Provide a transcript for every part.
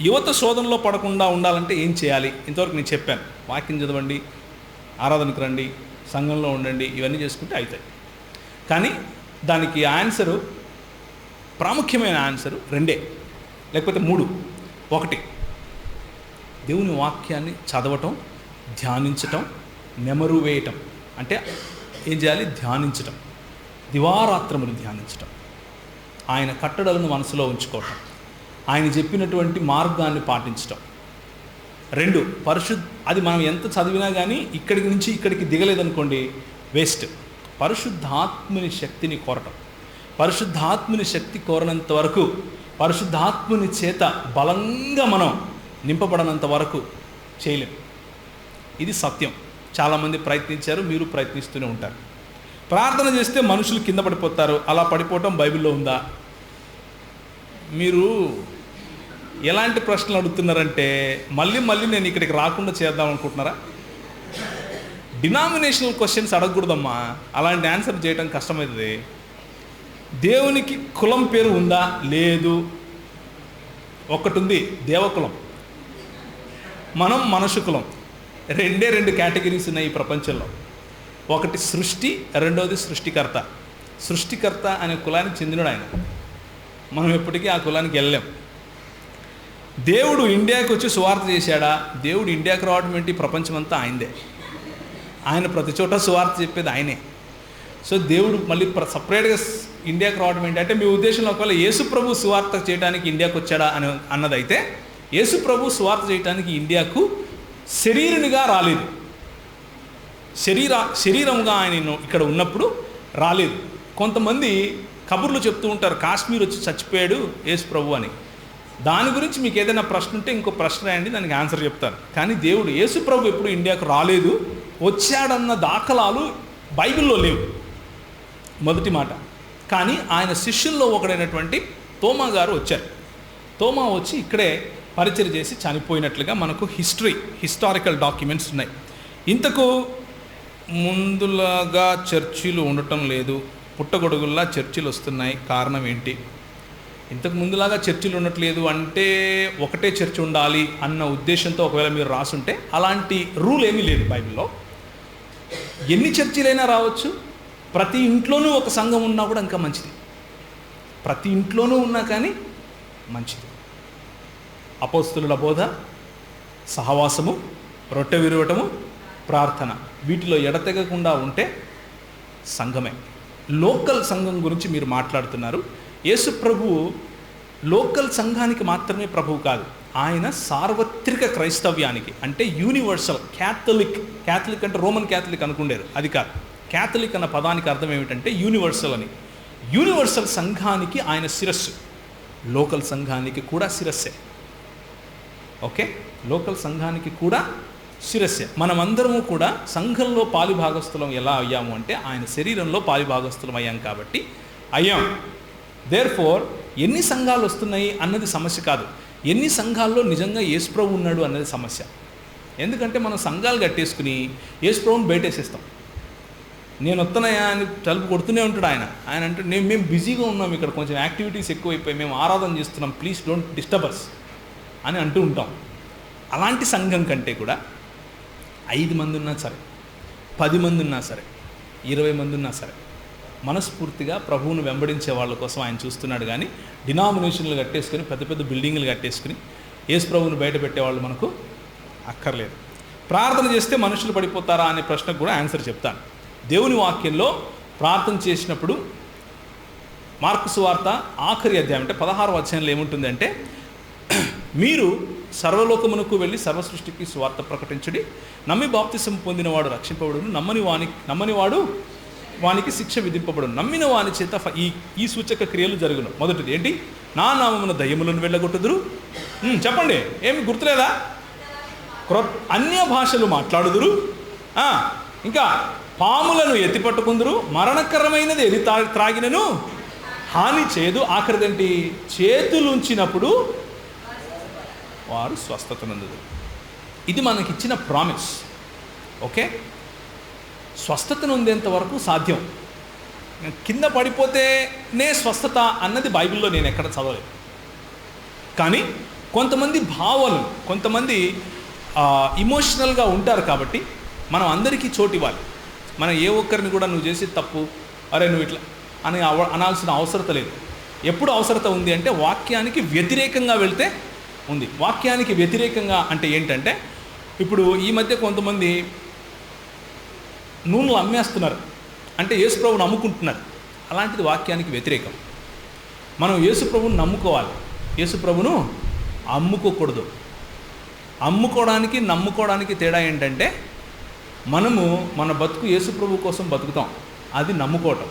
యువత శోధనలో పడకుండా ఉండాలంటే ఏం చేయాలి? ఇంతవరకు నేను చెప్పాను. వాక్యం చదవండి ఆరాధనకు రండి సంఘంలో ఉండండి ఇవన్నీ చేసుకుంటే అవుతాయి. కానీ దానికి ఆన్సరు ప్రాముఖ్యమైన ఆన్సరు రెండే. లేకపోతే మూడు. ఒకటి దేవుని వాక్యాన్ని చదవటం ధ్యానించటం నెమరు వేయటం. అంటే ఏం చేయాలి? ధ్యానించటం. దివారాత్రములు ధ్యానించటం. ఆయన కట్టడలను మనసులో ఉంచుకోవటం. ఆయన చెప్పినటువంటి మార్గాన్ని పాటించటం. రెండు పరిశుద్ధ అది మనం ఎంత చదివినా కానీ ఇక్కడికి నుంచి ఇక్కడికి దిగలేదనుకోండి వేస్ట్. పరిశుద్ధాత్ముని శక్తిని కోరటం. పరిశుద్ధాత్ముని శక్తి కోరనంత వరకు పరిశుద్ధాత్ముని చేత బలంగా మనం నింపబడనంత వరకు చేయలేం. ఇది సత్యం. చాలామంది ప్రయత్నించారు మీరు ప్రయత్నిస్తూనే ఉంటారు. ప్రార్థన చేస్తే మనుషులు కింద పడిపోతారు. అలా పడిపోవటం బైబిల్లో ఉందా? మీరు ఎలాంటి ప్రశ్నలు అడుగుతున్నారంటే మళ్ళీ మళ్ళీ నేను ఇక్కడికి రాకుండా చేద్దాం అనుకుంటున్నారా? డినామినేషనల్ క్వశ్చన్స్ అడగకూడదమ్మా. అలాంటి ఆన్సర్ చేయడం కష్టమవుతుంది దేవునికి కులం పేరు ఉందా? లేదు. ఒకటి ఉంది దేవకులం. మనం మనుషు కులం. రెండే రెండు కేటగిరీస్ ఉన్నాయి ఈ ప్రపంచంలో. ఒకటి సృష్టి రెండవది సృష్టికర్త. సృష్టికర్త అనే కులానికి చెందినడు ఆయన. మనం ఎప్పటికీ ఆ కులానికి వెళ్ళలేం. దేవుడు ఇండియాకి వచ్చి సువార్త చేశాడా? దేవుడు ఇండియాకి రావడం ఏంటి? ప్రపంచమంతా ఆయనదే. ఆయన ప్రతి చోట సువార్త చెప్పేది ఆయనే. సో దేవుడు మళ్ళీ సపరేట్గా ఇండియాకి రావడం అంటే మీ ఉద్దేశంలో ఒకవేళ యేసు ప్రభు సువార్త చేయడానికి ఇండియాకి వచ్చాడా అని అన్నదైతే యేసు ప్రభు సువార్త చేయడానికి ఇండియాకు శరీరునిగా రాలేదు. శరీర శరీరంగా ఆయన ఇక్కడ ఉన్నప్పుడు రాలేదు. కొంతమంది కబుర్లు చెప్తూ ఉంటారు కాశ్మీర్ వచ్చి చచ్చిపోయాడు యేసు ప్రభు అని. దాని గురించి మీకు ఏదైనా ప్రశ్న ఉంటే ఇంకో ప్రశ్న అండి దానికి ఆన్సర్ చెప్తాను. కానీ దేవుడు యేసు ప్రభు ఎప్పుడు ఇండియాకు రాలేదు వచ్చాడన్న దాఖలాలు బైబిల్లో లేవు. మొదటి మాట. కానీ ఆయన శిష్యుల్లో ఒకడైనటువంటి తోమా గారు వచ్చారు. తోమా వచ్చి ఇక్కడే పరిచయం చేసి చనిపోయినట్లుగా మనకు హిస్టరీ హిస్టారికల్ డాక్యుమెంట్స్ ఉన్నాయి. ఇంతకు ముందులాగా చర్చిలు ఉండటం లేదు పుట్టగొడుగుల్లా చర్చిలు వస్తున్నాయి. కారణం ఏంటి? ఇంతకు ముందులాగా చర్చిలు ఉండట్లేదు అంటే ఒకటే చర్చ్ ఉండాలి అన్న ఉద్దేశంతో ఒకవేళ మీరు రాసుంటే అలాంటి రూల్ ఏమీ లేదు బైబిల్లో. ఎన్ని చర్చిలైనా రావచ్చు. ప్రతి ఇంట్లోనూ ఒక సంఘం ఉన్నా కూడా ఇంకా మంచిది. ప్రతి ఇంట్లోనూ ఉన్నా కానీ మంచిది. అపోస్తుల బోధ సహవాసము రొట్టె విరవటము ప్రార్థన. వీటిలో ఎడతెగకుండా ఉంటే సంఘమే. లోకల్ సంఘం గురించి మీరు మాట్లాడుతున్నారు. యేసు ప్రభువు లోకల్ సంఘానికి మాత్రమే ప్రభువు కాదు ఆయన సార్వత్రిక క్రైస్తవ్యానికి అంటే యూనివర్సల్ క్యాథలిక్ క్యాథలిక్ అంటే రోమన్ క్యాథలిక్ అనుకుండేరు అది కాదు. క్యాథలిక్ అన్న పదానికి అర్థం ఏమిటంటే యూనివర్సల్ అని. యూనివర్సల్ సంఘానికి ఆయన శిరస్సు లోకల్ సంఘానికి కూడా శిరస్సే. ఓకే? లోకల్ సంఘానికి కూడా శిరస్సే. మనమందరము కూడా సంఘంలో పాలిభాగస్థులం ఎలా అయ్యాము అంటే ఆయన శరీరంలో పాలిభాగస్థులం అయ్యాం కాబట్టి అయ్యాం. దేర్ ఫోర్ ఎన్ని సంఘాలు వస్తున్నాయి అన్నది సమస్య కాదు. ఎన్ని సంఘాల్లో నిజంగా యేసుప్రభు ఉన్నాడు అన్నది సమస్య. ఎందుకంటే మనం సంఘాలు కట్టేసుకుని యేసుప్రభుని బయటేసేస్తాం. నేను వస్తున్నాయా అని తలుపు కొడుతూనే ఉంటాడు ఆయన. ఆయన అంటే నేను మేము బిజీగా ఉన్నాం ఇక్కడ. కొంచెం యాక్టివిటీస్ ఎక్కువైపోయి మేము ఆరాధన చేస్తున్నాం. ప్లీజ్ డోంట్ డిస్టర్బర్స్ అని అంటూ ఉంటాం. అలాంటి సంఘం కంటే కూడా ఐదు మంది ఉన్నా సరే పది మంది ఉన్నా సరే ఇరవై మంది ఉన్నా సరే మనస్ఫూర్తిగా ప్రభువును వెంబడించే వాళ్ళ కోసం ఆయన చూస్తున్నాడు కానీ డినామినేషన్లు కట్టేసుకుని పెద్ద పెద్ద బిల్డింగ్లు కట్టేసుకుని యేసు ప్రభువును బయట పెట్టేవాళ్ళు మనకు అక్కర్లేదు. ప్రార్థన చేస్తే మనుషులు పడిపోతారా అనే ప్రశ్నకు కూడా ఆన్సర్ చెప్తాను. దేవుని వాక్యంలో ప్రార్థన చేసినప్పుడు మార్కు సువార్త ఆఖరి అధ్యాయం అంటే పదహారు అధ్యాయంలో ఏముంటుందంటే మీరు సర్వలోకమునకు వెళ్ళి సర్వ సృష్టికి ప్రకటించడి. నమ్మి బాప్తిసం పొందినవాడు రక్షింపబడును. నమ్మని వాని నమ్మని వాడు వానికి శిక్ష విధింపబడును. నమ్మిన వాని చేత ఈ ఈ సూచక క్రియలు జరుగును. మొదటిది ఏంటి? నా నామమున దయ్యములను వెళ్ళగొట్టుదురు. చెప్పండి. ఏమి గుర్తులేదా? క్రొ అన్య భాషలు మాట్లాడుదురు. ఇంకా పాములను ఎత్తిపట్టుకుందురు మరణకరమైనది ఎది త్రాగినను? హాని చేయదు. ఆఖరిదేంటి చేతులుంచినప్పుడు వారు స్వస్థత నందుదు ఇది మనకిచ్చిన ప్రామిస్ ఓకే స్వస్థత నొందేంత వరకు సాధ్యం. కింద పడిపోతేనే స్వస్థత అన్నది బైబిల్లో నేను ఎక్కడ చదవలేదు. కానీ కొంతమంది భావాలు కొంతమంది ఇమోషనల్గా ఉంటారు కాబట్టి మనం అందరికీ చోటు ఇవ్వాలి. మనం ఏ ఒక్కరిని కూడా నువ్వు చేసి తప్పు అరే నువ్వు ఇట్లా అని అనాల్సిన అవసరత లేదు. ఎప్పుడు అవసరత ఉంది అంటే వాక్యానికి వ్యతిరేకంగా వెళ్తే ఉంది. వాక్యానికి వ్యతిరేకంగా అంటే ఏంటంటే ఇప్పుడు ఈ మధ్య కొంతమంది నూనెలు అమ్మేస్తున్నారు. అంటే యేసుప్రభుని అమ్ముకుంటున్నారు అలాంటిది వాక్యానికి వ్యతిరేకం. మనం యేసుప్రభుని నమ్ముకోవాలి. యేసుప్రభును అమ్ముకోకూడదు. అమ్ముకోవడానికి నమ్ముకోవడానికి తేడా ఏంటంటే మనము మన బతుకు యేసుప్రభు కోసం బతుకుతాం. అది నమ్ముకోవటం.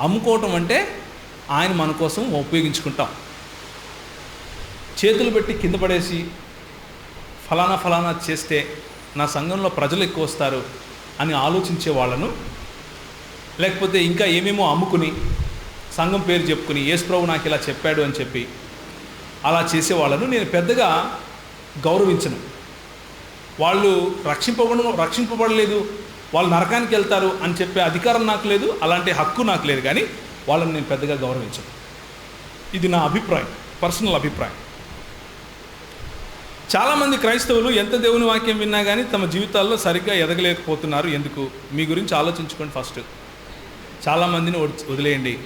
అమ్ముకోవటం అంటే ఆయన మన కోసం ఉపయోగించుకుంటాం. చేతులు పెట్టి కింద పడేసి ఫలానా ఫలానా చేస్తే నా సంఘంలో ప్రజలు ఎక్కువ వస్తారు అని ఆలోచించే వాళ్ళను లేకపోతే ఇంకా ఏమేమో అమ్ముకుని సంఘం పేరు చెప్పుకుని యేసుప్రభు నాకు ఇలా చెప్పాడు అని చెప్పి అలా చేసే వాళ్ళను నేను పెద్దగా గౌరవించను. వాళ్ళు రక్షింపబడ రక్షింపబడలేదు వాళ్ళు నరకానికి వెళ్తారు అని చెప్పే అధికారం నాకు లేదు అలాంటి హక్కు నాకు లేదు కానీ వాళ్ళని నేను పెద్దగా గౌరవించను. ఇది నా అభిప్రాయం పర్సనల్ అభిప్రాయం. చాలామంది క్రైస్తవులు ఎంత దేవుని వాక్యం విన్నా కానీ తమ జీవితాల్లో సరిగ్గా ఎదగలేకపోతున్నారు. ఎందుకు? మీ గురించి ఆలోచించుకోండి ఫస్ట్. చాలామందిని వదిలేయండి.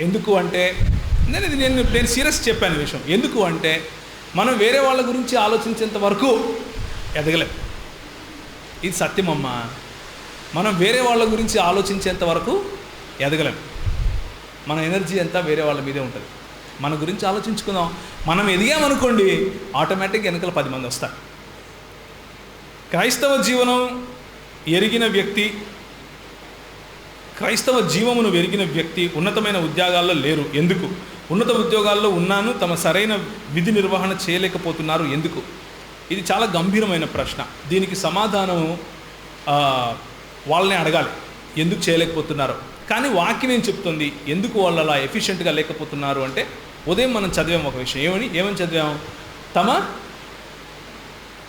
ఎందుకు అంటే నేను ఇది నేను నేను సీరియస్ చెప్పాను విషయం. ఎందుకు అంటే మనం వేరే వాళ్ళ గురించి ఆలోచించేంత వరకు ఎదగలేం. ఇది సత్యమమ్మా మనం వేరే వాళ్ళ గురించి ఆలోచించేంత వరకు ఎదగలేం. మన ఎనర్జీ అంతా వేరే వాళ్ళ మీదే ఉంటుంది. మన గురించి ఆలోచించుకుందాం. మనం ఎదిగామనుకోండి ఆటోమేటిక్ వెనకల పది మంది వస్తారు. క్రైస్తవ జీవనం ఎరిగిన వ్యక్తి క్రైస్తవ జీవమును వెరిగిన వ్యక్తి ఉన్నతమైన ఉద్యోగాల్లో లేరు. ఎందుకు? ఉన్నత ఉద్యోగాల్లో ఉన్నాను తమ సరైన విధి నిర్వహణ చేయలేకపోతున్నారు. ఎందుకు? ఇది చాలా గంభీరమైన ప్రశ్న. దీనికి సమాధానం వాళ్ళని అడగాలి. ఎందుకు చేయలేకపోతున్నారు? కానీ వాక్యం ఏం చెప్తుంది? ఎందుకు వాళ్ళు అలా ఎఫిషియెంట్గా లేకపోతున్నారు అంటే ఉదయం మనం చదివాం ఒక విషయం. ఏమని? ఏమని చదివాము తమ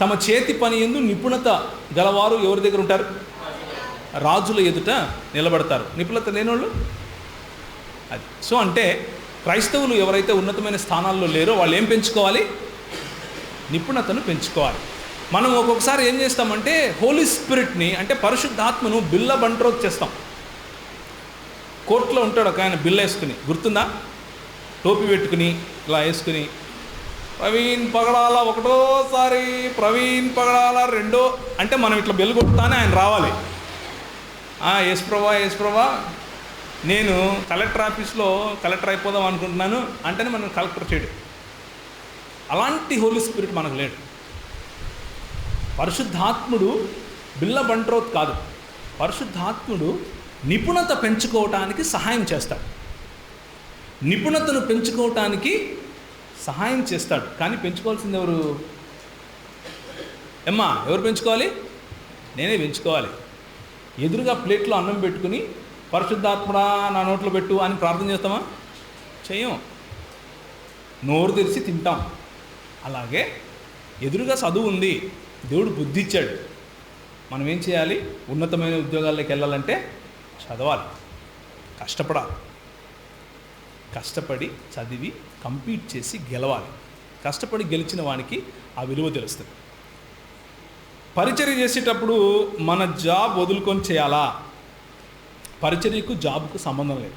తమ చేతి పని ఎందు నిపుణత గలవారు ఎవరి దగ్గర ఉంటారు? రాజుల ఎదుట నిలబడతారు. నిపుణత లేనోళ్ళు? అది. సో అంటే క్రైస్తవులు ఎవరైతే ఉన్నతమైన స్థానాల్లో లేరో వాళ్ళు ఏం పెంచుకోవాలి? నిపుణతను పెంచుకోవాలి. మనం ఒక్కొక్కసారి ఏం చేస్తామంటే హోలీ స్పిరిట్ని అంటే పరిశుద్ధాత్మను బిల్ల బంట్రోత్ చేస్తాం. కోర్టులో ఉంటాడు ఒక ఆయన బిల్లు వేసుకుని. గుర్తుందా? టోపీ పెట్టుకుని ఇలా వేసుకుని. ప్రవీణ్ పగడాల ఒకటోసారి ప్రవీణ్ పగడాల రెండో అంటే మనం ఇట్లా బెల్ కొడతానే ఆయన రావాలి. ఎస్ ప్రభా ఎస్ ప్రభా నేను కలెక్టర్ ఆఫీస్లో కలెక్టర్ అయిపోదాం అనుకుంటున్నాను అంటేనే మనం కలెక్టర్ చేయడు. అలాంటి హోలీ స్పిరిట్ మనకు లేడు పరిశుద్ధాత్ముడు బిల్ల బంట్రోత్ కాదు. పరిశుద్ధాత్ముడు నిపుణత పెంచుకోవటానికి సహాయం చేస్తాడు. నిపుణతను పెంచుకోవటానికి సహాయం చేస్తాడు. కానీ పెంచుకోవాల్సింది ఎవరు? ఎమ్మా ఎవరు పెంచుకోవాలి? నేనే పెంచుకోవాలి. ఎదురుగా ప్లేట్లో అన్నం పెట్టుకుని పరిశుద్ధాత్మడా నా నోట్లో పెట్టు అని ప్రార్థన చేస్తామా? చేయం. నోరు తెరిచి తింటాం. అలాగే ఎదురుగా చదువు ఉంది దేవుడు బుద్ధి ఇచ్చాడు. మనం ఏం చేయాలి? ఉన్నతమైన ఉద్యోగాల్లోకి వెళ్ళాలంటే చదవాలి. కష్టపడాలి. కష్టపడి చదివి కంప్లీట్ చేసి గెలవాలి. కష్టపడి గెలిచిన వానికి ఆ విలువ తెలుస్తుంది. పరిచర్య చేసేటప్పుడు మన జాబ్ వదులుకొని చేయాలా? పరిచర్యకు జాబ్కు సంబంధం లేదు.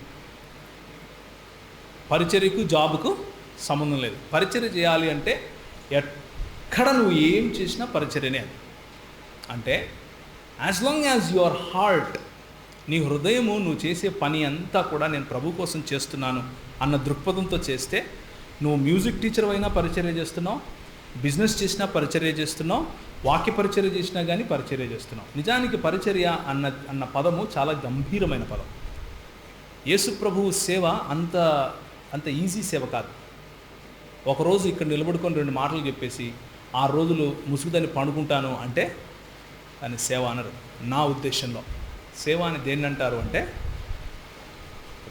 పరిచర్యకు జాబ్కు సంబంధం లేదు. పరిచర్య చేయాలి అంటే ఎక్కడ నువ్వు ఏం చేసినా పరిచర్యనే అది. అంటే as long as your heart నీ హృదయము నువ్వు చేసే పని అంతా కూడా నేను ప్రభు కోసం చేస్తున్నాను అన్న దృక్పథంతో చేస్తే నువ్వు మ్యూజిక్ టీచర్ అయినా పరిచర్య చేస్తున్నావు బిజినెస్ చేసినా పరిచర్య చేస్తున్నావు వాక్య పరిచర్య చేసినా కానీ పరిచర్య చేస్తున్నావు. నిజానికి పరిచర్య అన్న అన్న పదము చాలా గంభీరమైన పదం. యేసు ప్రభువు సేవ అంత అంత ఈజీ సేవ కాదు. ఒకరోజు ఇక్కడ నిలబడుకొని రెండు మాటలు చెప్పేసి ఆ రోజులు ముసుగుదని పండుకుంటాను అంటే దాన్ని సేవ అనరు నా ఉద్దేశంలో. సేవ అని దేన్ని అంటారు అంటే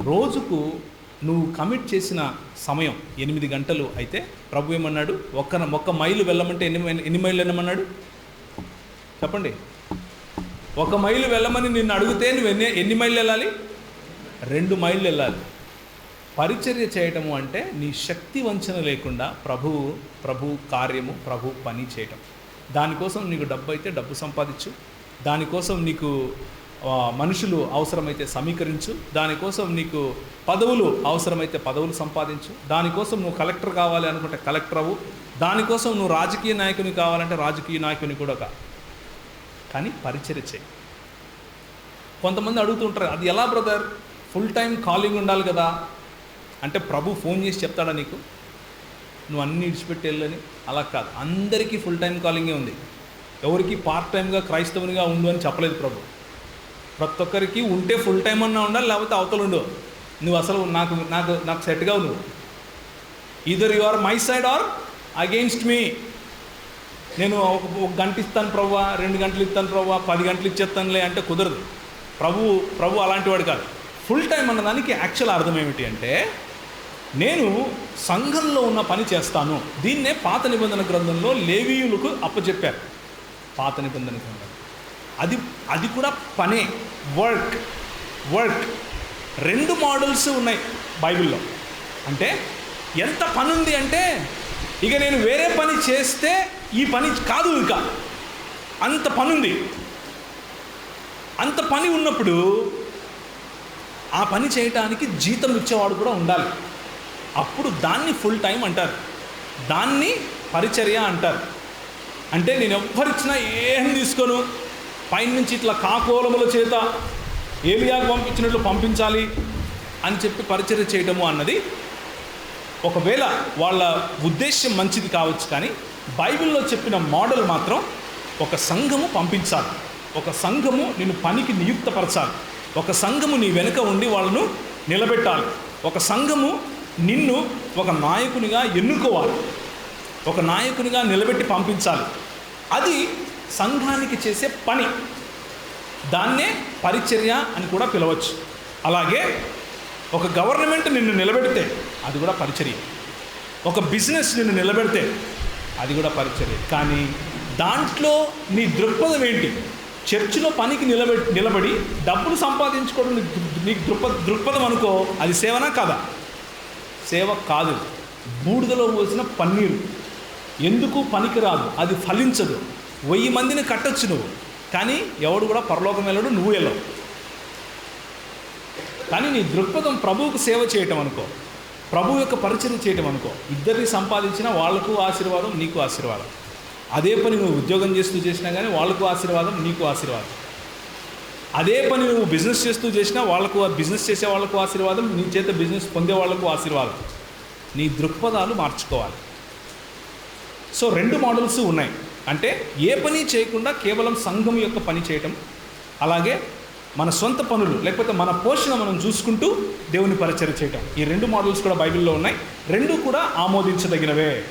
రోజుకు నువ్వు కమిట్ చేసిన సమయం ఎనిమిది గంటలు అయితే ప్రభు ఏమన్నాడు? ఒక్క ఒక్క మైలు వెళ్ళమంటే ఎన్ని ఎన్ని మైళ్ళు వెళ్ళమన్నాడు? చెప్పండి. ఒక మైలు వెళ్ళమని నిన్ను అడిగితే నువ్వు ఎన్ని ఎన్ని మైళ్ళు వెళ్ళాలి? రెండు మైళ్ళు వెళ్ళాలి. పరిచర్య చేయటము అంటే నీ శక్తి వంచన లేకుండా ప్రభువు ప్రభు కార్యము ప్రభు పని చేయటం. దానికోసం నీకు డబ్బు అయితే డబ్బు సంపాదించు. దానికోసం నీకు మనుషులు అవసరమైతే సమీకరించు దానికోసం నీకు పదవులు అవసరమైతే పదవులు సంపాదించు దానికోసం నువ్వు కలెక్టర్ కావాలి అనుకుంటే కలెక్టర్ అవ్వు దానికోసం నువ్వు రాజకీయ నాయకుని కావాలంటే రాజకీయ నాయకుని కూడా కా. కానీ పరిచర్య చేయి. కొంతమంది అడుగుతుంటారు అది ఎలా బ్రదర్? ఫుల్ టైం కాలింగ్ ఉండాలి కదా. అంటే ప్రభు ఫోన్ చేసి చెప్తాడా నీకు? నువ్వు అన్ని విడిచిపెట్టి వెళ్ళని. అలా కాదు. అందరికీ ఫుల్ టైం కాలింగే ఉంది. ఎవరికి పార్ట్ టైంగా క్రైస్తవునిగా ఉండు అని చెప్పలేదు ప్రభు. ప్రతి ఒక్కరికి ఉంటే ఫుల్ టైం అన్నా ఉండాలి లేకపోతే అవతల ఉండవు నువ్వు అసలు నాకు నాకు నాకు సెట్గా నువ్వు. Either you are my side or against me నేను ఒక ఒక గంట ఇస్తాను ప్రవ్వా రెండు గంటలు ఇస్తాను ప్రవ్వా పది గంటలు ఇచ్చేస్తానులే అంటే కుదరదు. ప్రభు ప్రభు అలాంటి వాడు కాదు. ఫుల్ టైం అన్నదానికి యాక్చువల్ అర్థం ఏమిటి అంటే నేను సంఘంలో ఉన్న పని చేస్తాను. దీన్నే పాత నిబంధన గ్రంథంలో లేవీయులకు అప్పచెప్పారు. పాత నిబంధన గ్రంథం. అది అది కూడా పనే. వర్క్ వర్క్ రెండు మోడల్స్ ఉన్నాయి బైబిల్లో. అంటే ఎంత పని ఉంది అంటే ఇక నేను వేరే పని చేస్తే ఈ పని కాదు ఇంకా. అంత పని ఉంది అంత పని ఉన్నప్పుడు ఆ పని చేయటానికి జీతం ఇచ్చేవాడు కూడా ఉండాలి. అప్పుడు దాన్ని ఫుల్ టైం అంటారు. దాన్ని పరిచర్య అంటారు. అంటే నేను ఎవ్వరిచ్చినా ఏం తీసుకోను. పైనుంచి ఇట్లా కాకోలముల చేత ఏలియాకు పంపించినట్లు పంపించాలి అని చెప్పి పరిచర్య చేయడము అన్నది ఒకవేళ వాళ్ళ ఉద్దేశ్యం మంచిది కావచ్చు కానీ బైబిల్లో చెప్పిన మోడల్ మాత్రం ఒక సంఘము పంపించాలి. ఒక సంఘము నిన్ను పనికి నియుక్తపరచాలి. ఒక సంఘము నీ వెనుక ఉండి వాళ్ళను నిలబెట్టాలి. ఒక సంఘము నిన్ను ఒక నాయకునిగా ఎన్నుకోవాలి. ఒక నాయకునిగా నిలబెట్టి పంపించాలి. అది సంఘానికి చేసే పని. దాన్నే పరిచర్య అని కూడా పిలవచ్చు. అలాగే ఒక గవర్నమెంట్ నిన్ను నిలబెడితే అది కూడా పరిచర్య. ఒక బిజినెస్ నిన్ను నిలబెడితే అది కూడా పరిచర్య. కానీ దాంట్లో నీ దృక్పథం ఏంటి? చర్చిలో పనికి నిలబె నిలబడి డబ్బులు సంపాదించుకోవడం నీ దృక్ప దృక్పథం అనుకో అది సేవనా కాదా? సేవ కాదు. బూడిదలో పోసిన పన్నీరు. ఎందుకు పనికిరాదు? అది ఫలించదు. వెయ్యి మందిని కట్టొచ్చు నువ్వు. కానీ ఎవడు కూడా పరలోకం వెళ్ళడు నువ్వు వెళ్ళవు. కానీ నీ దృక్పథం ప్రభువుకు సేవ చేయటం అనుకో. ప్రభు యొక్క పరిచయం చేయటం అనుకో. ఇద్దరిని సంపాదించిన వాళ్ళకు ఆశీర్వాదం నీకు ఆశీర్వాదం. అదే పని నువ్వు ఉద్యోగం చేస్తూ చేసినా కానీ వాళ్ళకు ఆశీర్వాదం నీకు ఆశీర్వాదం. అదే పని నువ్వు బిజినెస్ చేస్తూ చేసినా వాళ్ళకు బిజినెస్ చేసే వాళ్ళకు ఆశీర్వాదం నీ చేత బిజినెస్ పొందే వాళ్ళకు ఆశీర్వాదం. నీ దృక్పథాలు మార్చుకోవాలి. సో రెండు మోడల్స్ ఉన్నాయి. అంటే ఏ పని చేయకుండా కేవలం సంఘం యొక్క పని చేయటం అలాగే మన సొంత పనులు లేకపోతే మన పోషణ మనం చూసుకుంటూ దేవుని పరిచయం చేయటం. ఈ రెండు మోడల్స్ కూడా బైబిల్లో ఉన్నాయి. రెండు కూడా ఆమోదించదగినవే.